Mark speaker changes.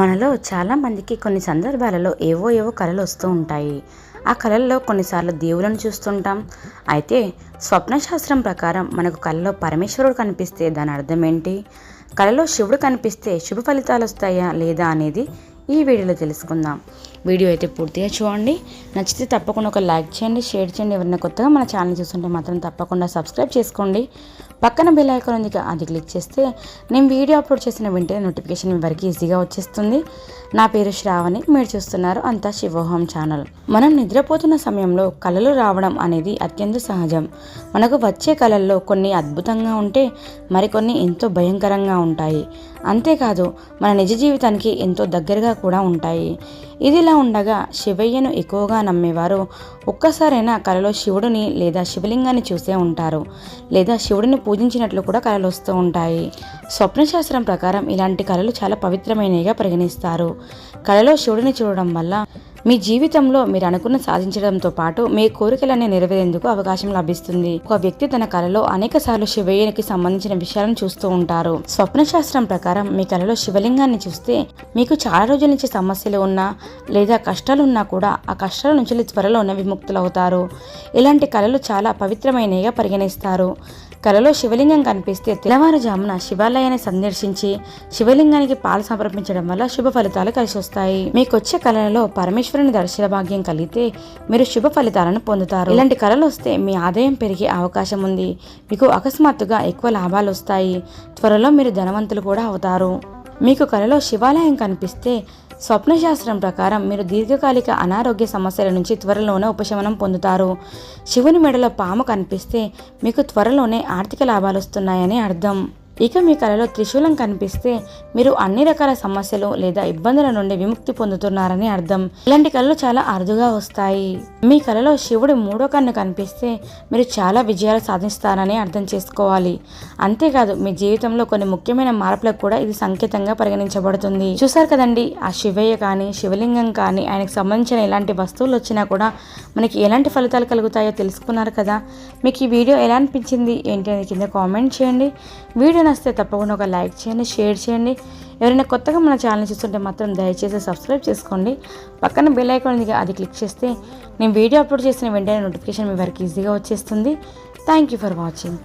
Speaker 1: మనలో చాలామందికి కొన్ని సందర్భాలలో ఏవో ఏవో కళలు వస్తూ ఉంటాయి. ఆ కళల్లో కొన్నిసార్లు దేవులను చూస్తుంటాం. అయితే స్వప్నశాస్త్రం ప్రకారం మనకు కళలో పరమేశ్వరుడు కనిపిస్తే దాని అర్థం ఏంటి? కళలో శివుడు కనిపిస్తే శుభ ఫలితాలు వస్తాయా లేదా అనేది ఈ వీడియోలో తెలుసుకుందాం. వీడియో అయితే పూర్తిగా చూడండి. నచ్చితే తప్పకుండా ఒక లైక్ చేయండి షేర్ చేయండి. ఎవరైనా కొత్తగా మన ఛానల్ చూస్తుంటే మాత్రం తప్పకుండా సబ్స్క్రైబ్ చేసుకోండి. పక్కన బెల్ ఐకాన్ ఉంది అది క్లిక్ చేస్తే నేను వీడియో అప్లోడ్ చేసిన వెంటనే నోటిఫికేషన్ మీ వరకు ఈజీగా వచ్చేస్తుంది. నా పేరు శ్రావణి మీరు చూస్తున్నారు అంతా శివోహం ఛానల్ మనం నిద్రపోతున్న సమయంలో కళలు రావడం అనేది అత్యంత సహజం. మనకు వచ్చే కళల్లో కొన్ని అద్భుతంగా ఉంటే మరికొన్ని ఎంతో భయంకరంగా ఉంటాయి. అంతేకాదు మన నిజ జీవితానికి ఎంతో దగ్గరగా కూడా ఉంటాయి. ఇదిలా ఉండగా శివయ్యను ఎక్కువగా నమ్మేవారు. ఒక్కసారైనా కలలో శివుడిని లేదా శివలింగాన్ని చూసే ఉంటారు. లేదా శివుడిని పూజించినట్లు కూడా కళలు వస్తూ ఉంటాయి. స్వప్నశాస్త్రం ప్రకారం ఇలాంటి కళలు చాలా పవిత్రమైనవిగా పరిగణిస్తారు. కళలో శివుడిని చూడడం వల్ల మీ జీవితంలో మీరు అనుకున్న సాధించడంతో పాటు మీ కోరికలన్నీ నెరవేరేందుకు అవకాశం లభిస్తుంది. ఒక వ్యక్తి తన కలలో అనేక సార్లు శివయ్యనికి సంబంధించిన విషయాలను చూస్తూ ఉంటారు. స్వప్న శాస్త్రం ప్రకారం మీ కలలో శివలింగాన్ని చూస్తే మీకు చాలా రోజుల నుంచి సమస్యలు ఉన్నా లేదా కష్టాలు ఉన్నా కూడా ఆ కష్టాల నుంచి త్వరలోనే విముక్తులవుతారు. ఇలాంటి కళలు చాలా పవిత్రమైనవిగా పరిగణిస్తారు. కలలో శివలింగం కనిపిస్తే తెల్లవారుజామున శివాలయాన్ని సందర్శించి శివలింగానికి పాలు సమర్పించడం వల్ల శుభ ఫలితాలు కలిసి వస్తాయి. మీకు వచ్చే కళలలో పరమేశ్వరుని దర్శన భాగ్యం కలిగితే మీరు శుభ ఫలితాలను పొందుతారు. ఇలాంటి కళలు వస్తే మీ ఆదాయం పెరిగే అవకాశం ఉంది. మీకు అకస్మాత్తుగా ఎక్కువ లాభాలు వస్తాయి. త్వరలో మీరు ధనవంతులు కూడా అవుతారు. మీకు కళలో శివాలయం కనిపిస్తే స్వప్నశాస్త్రం ప్రకారం మీరు దీర్ఘకాలిక అనారోగ్య సమస్యల నుంచి త్వరలోనే ఉపశమనం పొందుతారు. శివుని మెడలో పాము కనిపిస్తే మీకు త్వరలోనే ఆర్థిక లాభాలు వస్తున్నాయని అర్థం. ఇక మీ కళలో త్రిశూలం కనిపిస్తే మీరు అన్ని రకాల సమస్యలు లేదా ఇబ్బందుల నుండి విముక్తి పొందుతున్నారని అర్థం. ఇలాంటి కళలు చాలా అరుదుగా వస్తాయి. మీ కళలో శివుడు మూడో కన్ను కనిపిస్తే మీరు చాలా విజయాలు సాధిస్తారని అర్థం చేసుకోవాలి. అంతేకాదు మీ జీవితంలో కొన్ని ముఖ్యమైన మార్పులకు కూడా ఇది సంకేతంగా పరిగణించబడుతుంది. చూసారు కదండి ఆ శివయ్య కానీ శివలింగం కానీ ఆయనకు సంబంధించిన ఎలాంటి వస్తువులు వచ్చినా కూడా మనకి ఎలాంటి ఫలితాలు కలుగుతాయో తెలుసుకున్నారు కదా. మీకు ఈ వీడియో ఎలా అనిపించింది? ఏంటి అని కింద కామెంట్ చేయండి. వీడియో నచ్చితే తప్పకుండా ఒక లైక్ చేయండి షేర్ చేయండి. ఎవరైనా కొత్తగా మన ఛానల్ చూస్తుంటే మాత్రం దయచేసి సబ్స్క్రైబ్ చేసుకోండి. పక్కన బెల్ ఐకాన్ ఉంది అది క్లిక్ చేస్తే నేను వీడియో అప్లోడ్ చేసిన వెంటనే నోటిఫికేషన్ మీ వరకు ఈజీగా వచ్చేస్తుంది. Thank you for watching